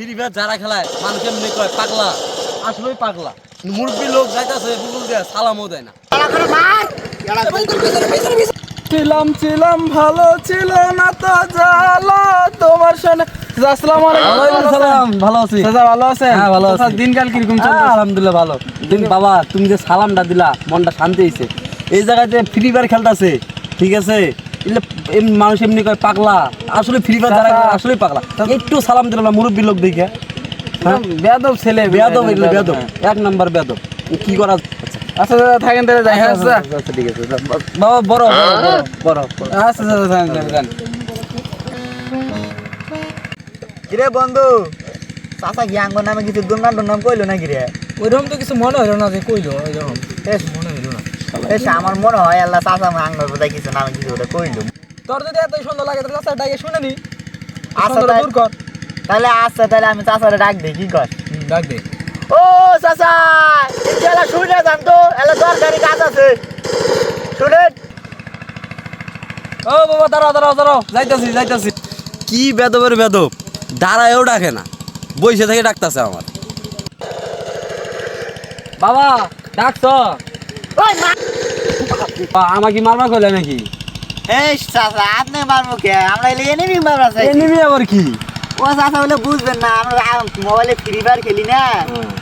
Free fire যারা খেলায় মানুষ এমনি কয় পাগলা। আসলেই পাগলা। মুরব্বী লোক যাইতাছে বুকুল দেয় সালামও দেয় না। ছিলাম ছিলাম ভালো ছিল না তো জ্বালা। তোমার আসসালামু আলাইকুম। ভালো আছি। চাচা ভালো আছেন? হ্যাঁ, ভালো আছি। দিনকাল কীরকম হ্যাঁ, চলছে আলহামদুলিল্লাহ ভালো। বাবা তুমি যে সালামটা দিলা মনটা শান্তি হয়েছে এই জায়গায় যে ফ্রি ফায়ার খেলতেছে ঠিক আছে? মানুষ এমনি কয় পাগলা। আসলে ফ্রি ফায়ার যারা আসলে পাগলা। একটু সালাম দিল না মুরব্বী লোক দেখে। হ্যাঁ? বেয়াদব ছেলে বেয়াদব এগুলো বেয়াদব। এক নাম্বার বেয়াদব। কি করা আচ্ছা আচ্ছা চাচা থাকেন তাহলে যাই হ্যাঁ আচ্ছা। ঠিক আছে বাবা বড় বড় আচ্ছা চাচা থাকেন যান। কিরে বন্ধু? চাচা কি আঙ্গর নামে কিছু দুর্নাম টুর্নাম কইলো না কিরে ওইরকম তো কিছু মনে হলো না যে কইলো ওইরকম। মনে হইল আমার মনে হয় আল্লাহ চাচা আঙ্গর বোধহয় কিছু নামে কিছু ওটা কইলো তোর যদি এত সুন্দর লাগে তাহলে চাচা ডাকে শুনে নি। আচ্ছা দূর কর। তাহলে আচ্ছা তাহলে আমি চাচারে ডাক দিই কি কর? ডাক দে। ও চাচা এলা শুনে যান তো এলা দরকারি কাজ আছে। শুনেন। ও বাবা দাঁড়াও দাঁড়াও দাঁড়াও যাইতাছি যাইতাছি। কি বেদবের বেদব? দাঁড়ায়ও ডাকে না। বইসে থেকে ডাকতেছে আমার। বাবা ডাকছ? আমাকে মারবা কইলে নাকি? এই চাচা আপনি মারবো কে? আমরা এলে এনিমি মারবা চাই এনিমি আবার কি? ও চাচা বলে বুঝবেন না আমরা মোবাইলে ফ্রি ফায়ার খেলি না।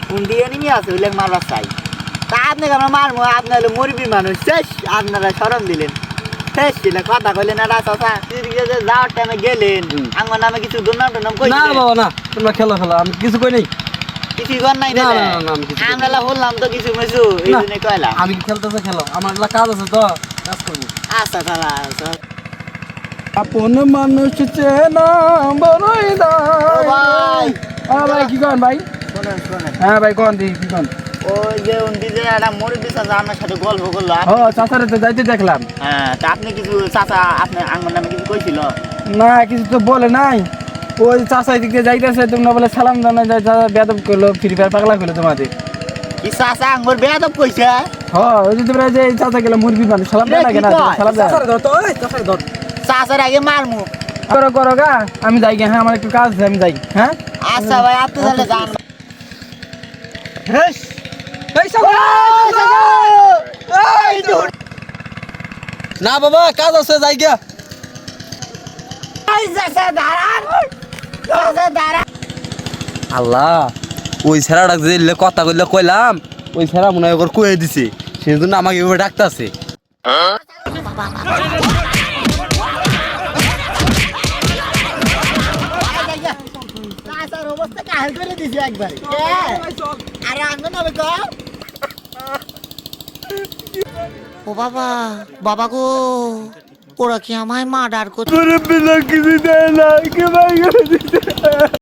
কোনটি এনিমি আছে ওইলে মারবা চাই। তা আপনাকে আমরা মারবো আপনি হলো মুরবি মানুষ। শেষ আপনারা সরম দিলেন। শেষ ছিল কথা কইলেন না চাচা। যাওয়ার টাইমে গেলেন। আমার নামে কিছু দুর্নাম টুর্নাম কই না বাবা না তোমরা খেলো খেলো। আমি কিছু কই নাই। আমি খেলতেছে খেলো? আমার কাজ আছে তো কাজ করব। আচ্ছা তাহলে আচ্ছা। আপন মানুষ চেনা বড়ই ভাই। ভাই কি কন ভাই? হ্যাঁ ভাই কন দি কি কন? ওই যে একটা সাথে গল্প করল ও চাচারে তো যাইতে দেখলাম। হ্যাঁ তা আপনি কিছু চাচা আপনার আঙ্গন নামে কিছু কইছিল? না কিছু তো বলে নাই। ওই চাচা এদিক দিয়ে যাইতেছে তোমরা বলে সালাম জানা যায় বেদব করল ফ্রি ফায়ার পাগলা করল তোমাদের। কি চাচা আঙ্গুর বেয়াদব কইছে? হ্যাঁ ওই যে তোমরা যে চাচা গেলে মুরগি মানুষ সালাম দেয় না কেন সালাম দেয় ধর তো ওই চাচারে ধর। চাচার আগে মারমু। করো করো গা আমি যাই হ্যাঁ আমার একটু কাজ আছে আমি যাই হ্যাঁ? আচ্ছা ভাই আপনি তাহলে যান। না বাবা কাজ আছে যাই গিয়া। আল্লাহ, ওই ছেড়াটা যে কথা কইলে কইলাম, ওই ছেড়া মনে হয় কয়ে দিছে সেই জন্য আমাকে এভাবে ডাকতেছে। ও বাবা বাবা গো। ওরা কি আমায় মার্ডার করছে